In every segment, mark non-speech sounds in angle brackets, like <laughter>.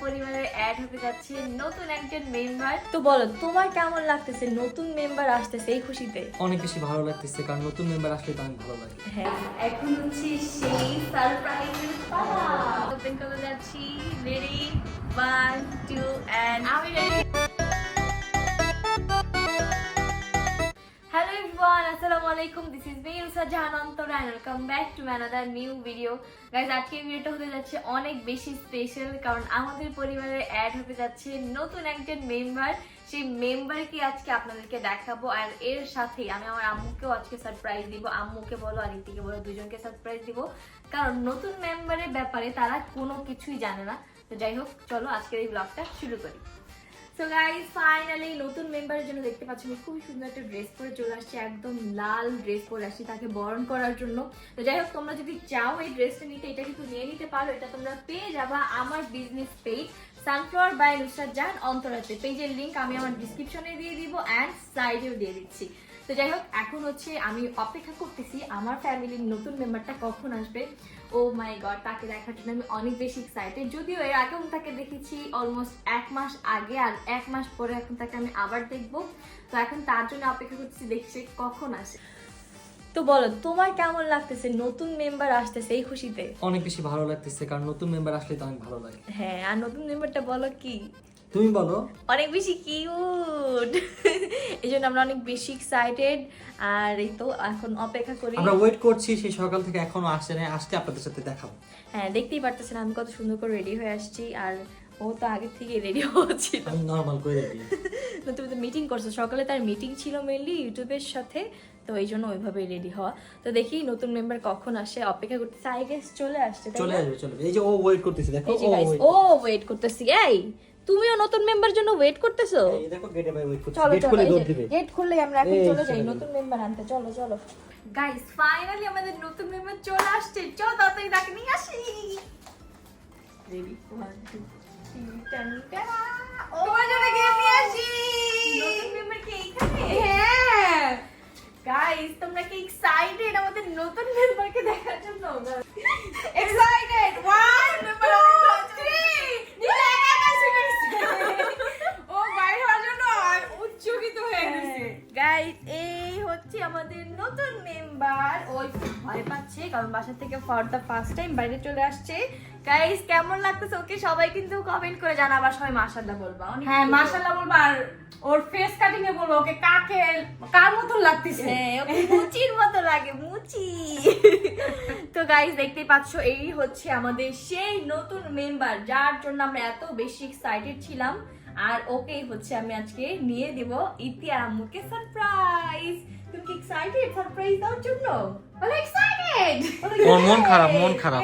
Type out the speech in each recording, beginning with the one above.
পরিবারে অ্যাড হতে যাচ্ছে নতুন একজন মেম্বার তো বলো তোমার কেমন লাগতেছে? নতুন মেম্বার আসতেছে এই খুশিতে? অনেক বেশি ভালো লাগতেছে কারণ নতুন মেম্বার আসলে তো অনেক ভালো লাগে। হ্যাঁ। এখন হচ্ছে সেই সারপ্রাইজের পালা। ওপেন করতে যাচ্ছি। রেডি ওয়ান টু অ্যান্ড আমি রেডি আসসালামু আলাইকুম this is me Jahan Antor and welcome back to another new video guys আজকের ভিডিওটা হতে যাচ্ছে অনেক বেশি স্পেশাল কারণ আমাদের পরিবারে অ্যাড হতে যাচ্ছে নতুন একজন মেম্বার সেই মেম্বারকে আজকে আপনাদেরকে দেখাবো, আর এর সাথেই আমি আমার আম্মুকেও আজকে সারপ্রাইজ দিব। আম্মুকে বলো, আর ইতিকে বলো, দুজনকে সারপ্রাইজ দিব। কারণ নতুন মেম্বারের ব্যাপারে তারা কোনো কিছুই জানে না। তো যাই হোক, চলো আজকের এই ব্লগটা শুরু করি। সো গাইজ ফাইনালি নতুন মেম্বারের জন্য দেখতে পাচ্ছি আমি খুবই সুন্দর একটা ড্রেস পরে চলে আসছি, একদম লাল ড্রেস পরে আসছি তাকে বরণ করার জন্য। তো যাই হোক, তোমরা যদি চাও এই ড্রেসটা নিতে, এটা কিন্তু নিয়ে নিতে পারো, এটা তোমরা পেয়ে যাবা আমার business page sunflower by Nusrat Jahan অন্তরাতে। পেজের লিঙ্ক আমি আমার ডিসক্রিপশনে দিয়ে দিব অ্যান্ড সাইডেও দিয়ে দিচ্ছি। তো যাই হোক এখন হচ্ছে আমি অপেক্ষা করতেছি আমার ফ্যামিলির নতুন মেম্বারটা কখন আসবে। ও মাই গড তাকে দেখার জন্য আমি অনেক বেশি এক্সাইটেড যদিও এর আগেও তাকে দেখেছি অলমোস্ট এক মাস আগে আর এক মাস পরে এখন তাকে আমি আবার দেখব। তো এখন তার জন্য অপেক্ষা করতেছি দেখছি কখন আসে। তো বলো তোমার কেমন লাগতেছে? নতুন মেম্বার আসতেছে এই খুশিতে? অনেক বেশি ভালো লাগতেছে কারণ নতুন মেম্বার আসলে তো অনেক ভালো লাগে। হ্যাঁ আর নতুন মেম্বারটা বলো কি? তুমি বলো। অনেক বেশি কিউট এই জন্য আমরা অনেক বেশি এক্সাইটেড আর এই তো এখন অপেক্ষা করি। আমরা ওয়েট করছি সেই সকাল থেকে এখনও আসছে না আসতে আপনাদের সাথে দেখাবো। হ্যাঁ দেখতেই পারতেছেন আমি কত সুন্দর করে রেডি হয়ে আসছি। আর ও তো আগে থেকে রেডি হচ্ছিল আমি নর্মাল করে দিই তো তুমি তো মিটিং করছ। সকালে তার মিটিং ছিল মেনলি ইউটিউবের সাথে তো এই জন্য ওইভাবে রেডি হওয়া। তো দেখি নতুন মেম্বার কখন আসে অপেক্ষা করতেছে। আই গেস চলে আসছে চলে আসবে চলে এই যে ও ওয়েট করতেছে দেখো ও ওয়েট করতেছি। এই তুমিও নতুন মেম্বার জন্য ওয়েট করতেছো? এই দেখো গেটে ভাই ওয়েট করছে। চলো গেট চলো খুলে দৌড় দিবে। গেট খুললে আমরা এখন চলে যাই নতুন মেম্বার আনতে। চলো চলো। গাইস ফাইনালি আমাদের নতুন মেম্বার চলে আসছে। চলো তাড়াতাড়ি তাকে নিয়ে আসি। রেডি ওয়ান টু ও জন্য গেম নিয়ে আসি নতুন মেম্বার কি এইখানে হ্যাঁ গাইস তোমরা কি এক্সাইটেড আমাদের নতুন মেম্বারকে দেখার জন্য এক্সাইটেড ওয়ান মেম্বার ও বাইরে হওয়ার জন্য উচ্চকিত হয়ে গেছে গাইস এই হচ্ছে আমাদের নতুন মেম্বার ওই ভয় পাচ্ছে কারণ বাসা থেকে ফর দ্য ফার্স্ট টাইম বাইরে চলে আসছে। গাইস কেমন লাগতেছে? ওকে সবাই কিন্তু কমেন্ট করে জানাবা সবাই মাশাআল্লাহ বলবা। হ্যাঁ সুন্দর। মাশাআল্লাহ বলব আর ওর ফেস কাটিং এ বলব ওকে কাকে কার মতো লাগতেছে? হ্যাঁ ওকে মুচির মতো লাগে মুচি। <laughs> তো গাইস দেখতেই পাচ্ছো এই হচ্ছে আমাদের সেই নতুন মেম্বার যার জন্য আমরা এত বেশি এক্সাইটেড ছিলাম। আর ওকেই হচ্ছে আমি আজকে নিয়ে দিব ইতি আর আম্মুকে সারপ্রাইজ তুমি কি এক্সাইটেড সারপ্রাইজ দেওয়ার জন্য? বলে এক্সাইটেড ওর মন খারাপ মন খারাপ।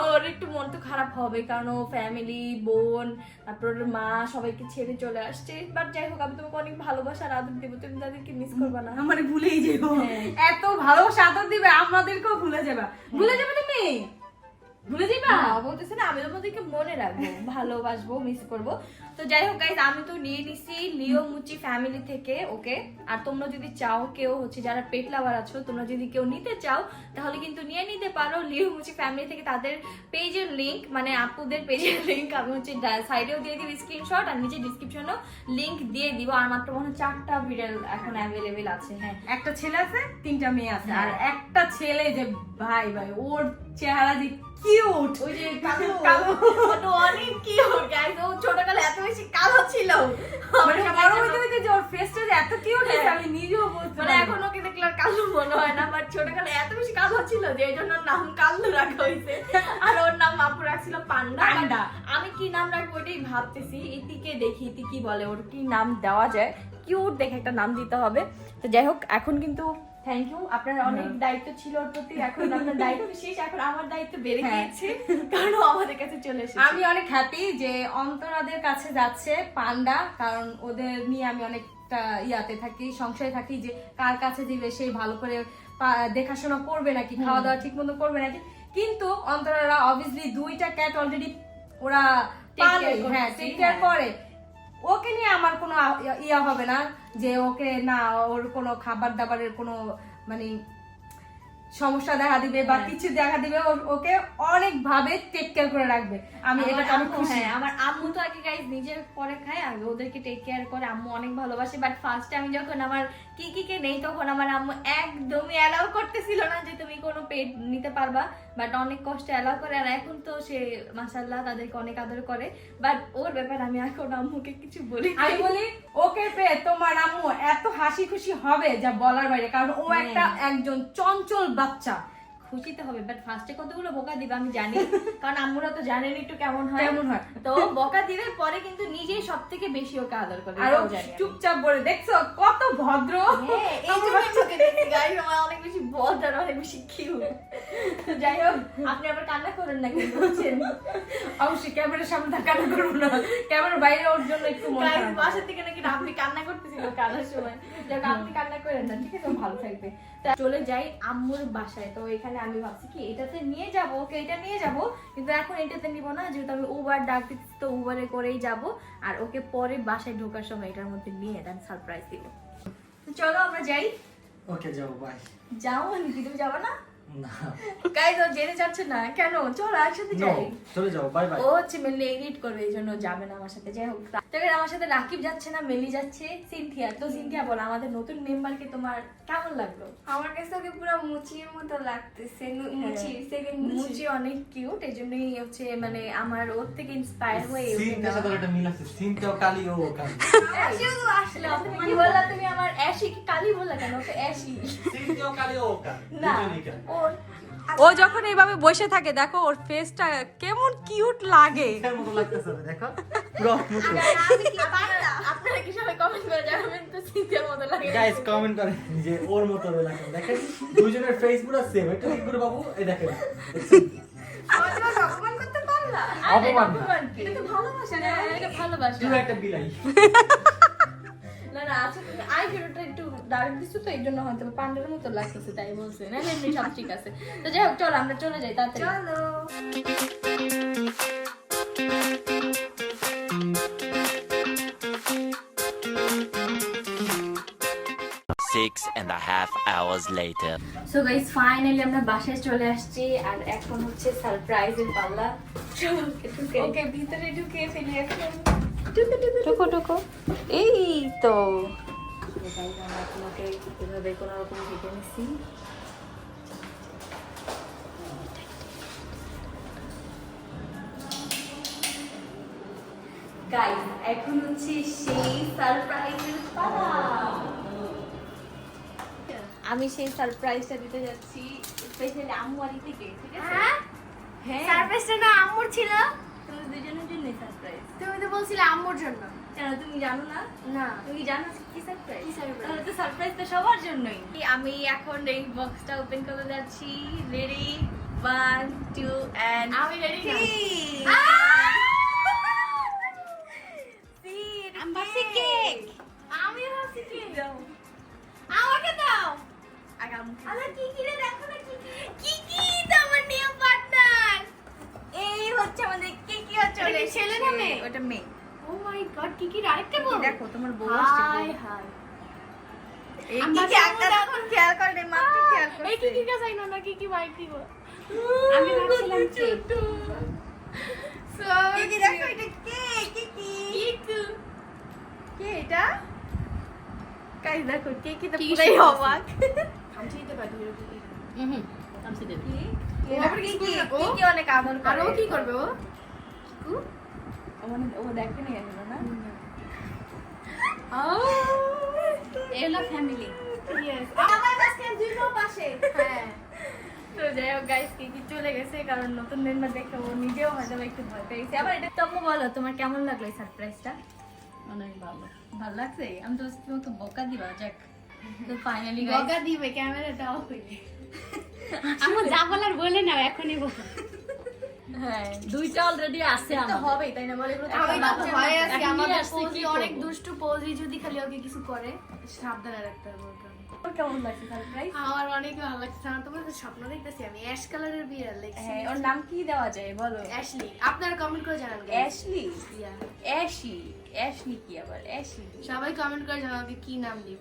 ওর একটু মন তো খারাপ হবে কারণ ও ফ্যামিলি বোন তারপর ওর মা সবাইকে ছেড়ে চলে আসছে। বাট যাই হোক আমি তোমাকে অনেক ভালোবাসা আর আদর দেবো তুমি তাদেরকে মিস করবে না। আমারে ভুলেই যাব হ্যাঁ। এত ভালোবাসা আদর দিবে আমাদেরকেও ভুলে যাবা। ভুলে যাবে তুমি? ভুলে যাবা? বলতেছে না আমি তোমাদেরকে মনে রাখব ভালোবাসবো মিস করব। তো যাই হোক গাইজ আমি তো নিয়ে নিছি লিও মুচি ফ্যামিলি থেকে ওকে? আর তোমরা যদি চাও কেউ হচ্ছে যারা পেট লাভার আছো তোমরা যদি কেউ নিতে চাও তাহলে কিন্তু নিয়ে নিতে পারো লিও মুচি ফ্যামিলি থেকে। তাদের পেজের লিঙ্ক মানে আপুদের পেজের লিঙ্ক আমি হচ্ছে সাইডেও দিয়ে দিব স্ক্রিনশট আর নিচে ডিসক্রিপশনেও লিঙ্ক দিয়ে দিব। আর মাত্র মনে হয় চারটা ভিডিও এখন অ্যাভেলেবেল আছে হ্যাঁ। একটা ছেলে আছে তিনটা মেয়ে আছে। আর হ্যাঁ। একটা ছেলে যে ভাই ভাই ওর চেহারা যে কিউট ওই যে কালো। কালো অনেক কিউট গাইস ও ছোটকালে এত বেশি কালো ছিল। মানে বড় হইতে যে ওর ফেসটা এত কিউট হ্যাঁ। আমি নিজেও বলতে মানে এখন ওকে দেখলে আর কালো মনে হয় না বাট ছোটকালে এত বেশি কালো ছিল যে এই জন্য নাম কালো রাখা হয়েছে। আর ওর নাম আপু রাখছিল পান্ডা। পান্ডা। আমি কি নাম রাখব ওইটাই ভাবতেছি। ইতিকে দেখি ইতি কি বলে ওর কি নাম দেওয়া যায়? কিউট দেখে একটা নাম দিতে হবে। তো যাই হোক এখন কিন্তু থ্যাংক ইউ আপনার অনেক দায়িত্ব ছিল ওর প্রতি এখন আপনার দায়িত্ব <laughs> শেষ এখন আমার দায়িত্ব বেড়ে হ্যাঁ। গিয়েছে কারণ আমাদের কাছে চলে এসেছে। আমি অনেক হ্যাপি যে অন্তরাদের কাছে যাচ্ছে পান্ডা কারণ ওদের নিয়ে আমি অনেকটা ইয়াতে থাকি সংশয়ে থাকি যে কার কাছে দিলে সেই ভালো করে দেখাশোনা করবে নাকি খাওয়া দাওয়া ঠিক মতো করবে নাকি। কিন্তু অন্তরারা অবভিয়াসলি দুইটা ক্যাট অলরেডি ওরা পালে হ্যাঁ টেক কেয়ার হ্যাঁ। করে। ওকে নিয়ে আমার কোনো ইয়া হবে না। যে ওকে না ওর কোনো খাবার দাবারের কোনো মানে সমস্যা দেখা দিবে বা হ্যাঁ। কিছু দেখা দিবে ওকে অনেক ভাবে টেক কেয়ার করে রাখবে। আমি এটা আমি খুশি। হ্যাঁ, আমার আম্মু তো আগে গাইজ নিজের পরে খায় আগে ওদেরকে টেক কেয়ার করে। আম্মু অনেক ভালোবাসে বাট ফার্স্টে আমি যখন আমার কি কি কে নেই তখন আমার আম্মু একদমই অ্যালাউ করতেছিল না যে তুমি কোনো পেট নিতে পারবা বাট অনেক কষ্টে অ্যালাউ করে। আর এখন তো সে মাসাল্লাহ তাদেরকে অনেক আদর করে। বাট ওর ব্যাপারে আমি এখন আম্মুকে কিছু বলি আমি বলি ওকে পেয়ে তোমার আম্মু এত হাসি খুশি হবে যা বলার বাইরে কারণ ও হ্যাঁ। একটা একজন চঞ্চল বাচ্চা। খুশিতে হবে বাট ফার্স্টে কতগুলো বোকা দিবে আমি জানি। কারণ আম্মুরা তো জানেন একটু কেমন হয়। কেমন হয়। তো বকা দিবে পরে কিন্তু নিজেই সব থেকে বেশি ওকে আদর করে আর। চুপচাপ বলে দেখছ কত ভদ্র? হ্যাঁ, আমার অনেক বেশি আর অনেক বেশি। তো যাই হোক, আপনি আবার কান্না করেন না কিন্তু, বুঝছেন? অবশ্যই ক্যামেরার সামনে থাকা না। ক্যামেরার বাইরে ওর জন্য একটু মন। বাসা থেকে নাকি আপনি কান্না করতেছিল কান্নার সময়। যাক আপনি কান্না করেন না ঠিক আছে? ভালো থাকবে। চলে যাই আম্মুর বাসায়। তো এখানে আমি ভাবছি কি এটাতে নিয়ে যাব ওকে এটা নিয়ে যাব কিন্তু এখন এটাতে নিব না যেহেতু আমি উবার ডাক দিচ্ছি তো উবারে করেই যাব আর ওকে পরে বাসায় ঢোকার সময় এটার মধ্যে নিয়ে দেন সারপ্রাইজ দিব। তো চলো আমরা যাই। ওকে যাব বাই যাও নাকি তুমি যাব না? গাইজ ও জেনে যাচ্ছে না। কেন? চলো একসাথে যাই। চলে যাব বাই বাই ও হচ্ছে মেনলি এডিট করবে এই জন্য যাবে না আমার সাথে। যাই হোক তবে আমার সাথে রাকিব যাচ্ছে না মেলি যাচ্ছে সিনথিয়া। তো সিনথিয়া বলো আমাদের নতুন মেম্বারকে তোমার কেমন লাগল? আমার কাছে ওকে পুরো মুচির মতো লাগতেছে মুচি সেকেন্ড মুচি। মুচি অনেক কিউট এই জন্যই হচ্ছে মানে আমার ওর থেকে ইন্সপায়ার হয়ে সিনটার সাথে একটা মিল আছে সিনটাও কালি ও কালি। আসলে। কি বললা তুমি আমার অ্যাশি? কি কালি বললা কেন? Okay Ashi. সিনটাও কালি ও কালি। না। ওর ও যখন এইভাবে বসে থাকে দেখো ওর ফেসটা কেমন কিউট লাগে। এর মতো লাগতেছে না, দেখো? আপনারা কি সবাই কমেন্ট করে জানাবেন? তো সিনথিয়ার মতো লাগে। গাইস কমেন্ট করেন যে ওর মতো লাগে দেখেন দুজনের ফেস পুরো সেম একটু ঠিক করে বাবু এই দেখেন। অপমান করতে পারলা? অপমান না। অপমান। কি? এটা তো ভালোবাসা না? এটা ভালোবাসা। তুই একটা বিলাই না না আসলে আই ভিডিওটা ডার্ক দিচ্ছ তো এই জন্য হয়তো পান্ডার মতো লাগতেছে তাই বলছে। না এমনি সব ঠিক আছে। তো যাই হোক চলো আমরা চলে যাই তাড়াতাড়ি। চলো। Six and a half hours later. So guys finally আমরা বাসায় চলে আসছি আর এখন হচ্ছে সারপ্রাইজের পাল্লা। চলো ওকে ওকে ভিতরে ঢুকে ফেলি এখন। টুকো টুকো এই তো। আমরা এখন ওকে এভাবে কোনো রকম নিচ্ছি গাইস এখন হচ্ছে সেই সারপ্রাইজের পালা। আমি সেই সারপ্রাইজটা দিতে যাচ্ছি স্পেশালি আম্মু থেকে ঠিক আছে? হ্যাঁ? হ্যাঁ। সারপ্রাইজটা না আম্মুর ছিল। তোমাদের দুজনের জন্য সারপ্রাইজ তুমি তো বলছিলে আম্মুর জন্য। কেন তুমি জানো না? না। তুমি জানো কি সারপ্রাইজ তাহলে তো সারপ্রাইজ তো সবার জন্যই। আমি এখন এই বক্সটা ওপেন করতে যাচ্ছি। রেডি ওয়ান টু এন্ড আমি ready না। কেক আমি ভাবছি কেক আমাকে দাও! আগে আম্মুকে কি কি রে দেখো না কি কি। কি কি তো নিউ পার্টনার এই হচ্ছে আমাদের কে কি হচ্ছে ছেলে না মেয়ে? ওটা মেয়ে। ও মাই গড কি কি আরেকটা বউ দেখো তোমার বউ আসছে হাই হাই। এই কি কি একটা আম্মু খেয়াল করে নাই, মাত্র খেয়াল এই কি কি কাজ না না কি কি বাইক দিব আমি ভাবছিলাম কেক সো কি দেখো এটা কে? কে কি? কে এটা? গাইস দেখো কে কি তো পুরাই অবাক। আমি দিতে পারি কি? এরপর কি? কি? কি? কি অনেক আদর করে? ও কি করবে ও? ও মানে ও দেখে নি? না এলা ফ্যামিলি হ্যাঁ। তো যাই হোক গাইস কি কি চলে গেছে কারণ নতুন মেম্বার দেখে ও নিজেও হয়তো একটু ভয় পেয়েছে। আবার এটা তবু বলো তোমার কেমন লাগল এই সারপ্রাইজটা অনেক ভালো। ভালো লাগছে? আমি তো তোমাকে বকা দিবা যাক। তো ফাইনালি বগা দিবে ক্যামেরাটা অফ হইলে। আমার যা বলার বলে নাও এখনই বলো। হ্যাঁ। দুইটা অলরেডি আছে আমার হবেই তাই না? বলে আমি তো ভয়ে আছি আমাদের আসছি, অনেক দুষ্টু পৌজি যদি খালি ওকে কিছু করে সাবধানে রাখতে হবে ওকে। অনেক। তোর কেমন লাগছে সারপ্রাইজ আমার অনেক ভালো লাগছে আমার তোমার স্বপ্ন দেখতেছি আমি অ্যাশ কালারের বিড়াল দেখছি। ওর নাম কি দেওয়া যায় বলো? অ্যাশলি আপনারা কমেন্ট করে জানান guys. Ashley Yeah. Ashi Ashley কি আবার? অ্যাশি সবাই কমেন্ট করে ওকে কি নাম দিব।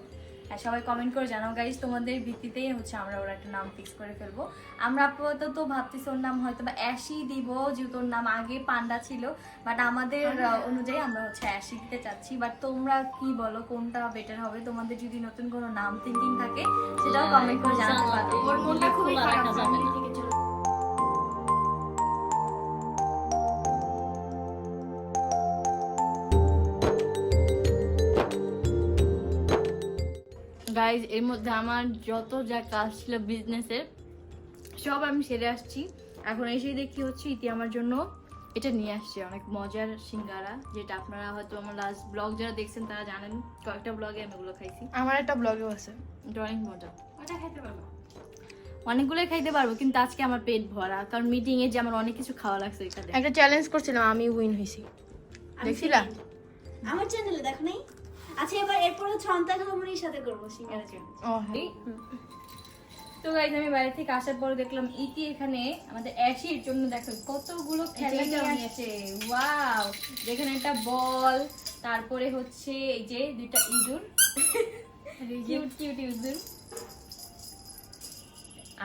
আর সবাই কমেন্ট করে জানাও গাইজ তোমাদের ভিত্তিতেই হচ্ছে আমরা ওর একটা নাম ফিক্স করে ফেলব। আমরা আপাতত ভাবতেছি ওর নাম হয়তো বা অ্যাশি দিব যেহেতু ওর নাম আগে পান্ডা ছিল বাট আমাদের অনুযায়ী আমরা হচ্ছে অ্যাশি দিতে চাচ্ছি। বাট তোমরা কি বলো কোনটা বেটার হবে? তোমাদের যদি নতুন কোনো নাম থিঙ্কিং থাকে সেটাও কমেন্ট করে জানাতে পারবে ওর মনটা খুবই খারাপ গাইজ এর মধ্যে আমার যত যা কাজ ছিল বিজনেসের সব আমি সেরে আসছি। এখন এসেই দেখি হচ্ছে ইতি আমার জন্য এটা নিয়ে আসছে। অনেক মজার সিঙ্গারা যেটা আপনারা হয়তো আমার লাস্ট ব্লগ যারা দেখছেন তারা জানেন কয়েকটা ব্লগে আমি ওগুলো খাইছি। আমার একটা ব্লগেও আছে। এটা অনেক মজা। ওটা খেতে পারব। অনেকগুলোই খাইতে পারব কিন্তু আজকে আমার পেট ভরা কারণ মিটিং এ যে আমার অনেক কিছু খাওয়া লাগছে এখানে একটা চ্যালেঞ্জ করছিলাম আমি উইন হয়েছি দেখছিলা? আমার চ্যানেলে দেখো নাই? আচ্ছা এবার এরপর হচ্ছে অন্তা সাথে করব সিঙ্গারা চ্যালেঞ্জ ও হ্যাঁ। তো গাইজ আমি বাইরে থেকে আসার পর দেখলাম ইতি এখানে আমাদের অ্যাশির জন্য দেখো কতগুলো নিয়ে ওয়াও যেখানে একটা বল তারপরে হচ্ছে এই যে দুইটা ইঁদুর। কিউট কিউট ইঁদুর।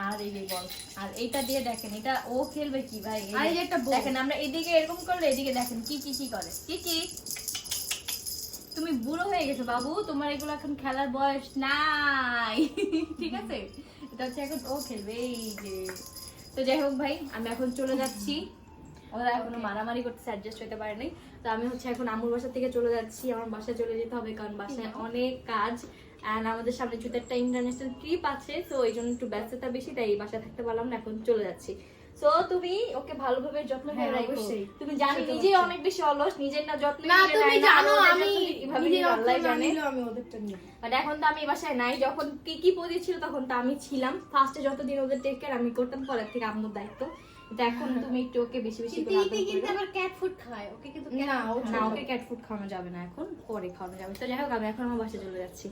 আর এই যে বল। আর এইটা দিয়ে দেখেন এটা ও খেলবে কি ভাই? এই যে একটা বল। দেখেন আমরা এদিকে এরকম করলে এদিকে দেখেন কি কি কি করে। কি কি? তুমি বুড়ো হয়ে গেছো বাবু। তোমার এগুলো এখন খেলার বয়স নাই। ঠিক আছে? এটা হচ্ছে এখন ও খেলবে এই যে। তো যাই হোক ভাই আমি এখন চলে যাচ্ছি। ওরা এখনও মারামারি করতে অ্যাডজাস্ট হতে পারে নাই। তো আমি হচ্ছে এখন আমুর বাসা থেকে চলে যাচ্ছি। আমার বাসায় চলে যেতে হবে কারণ বাসায় অনেক কাজ। অ্যান্ড আমাদের সামনে জুতো একটা ইন্টারন্যাশনাল ট্রিপ আছে তো এই জন্য একটু ব্যস্ততা বেশি তাই বাসায় থাকতে পারলাম না এখন চলে যাচ্ছি। সো তুমি ওকে ভালোভাবে যত্ন করে হ্যাঁ, রাখো। তুমি জানো নিজেই অনেক বেশি অলস নিজের না যত্ন না তুমি জানো আমি অর্থ না জানে? আমি ওদেরটা নিয়ে বাট এখন তো আমি বাসায় নাই যখন কি কি পদে ছিল তখন তো আমি ছিলাম। ফার্স্টে যতদিন ওদের টেক কেয়ার আমি করতাম পরের থেকে আম্মুর দায়িত্ব। এখন তুমি একটু ওকে বেশি বেশি করে আদর কিন্তু। আবার ক্যাট ফুড খায় ওকে কিন্তু না না ওকে ক্যাট ফুড খাওয়ানো যাবে না এখন পরে খাওয়ানো যাবে। তো যাই হোক আমি এখন আমার বাসায় চলে যাচ্ছি।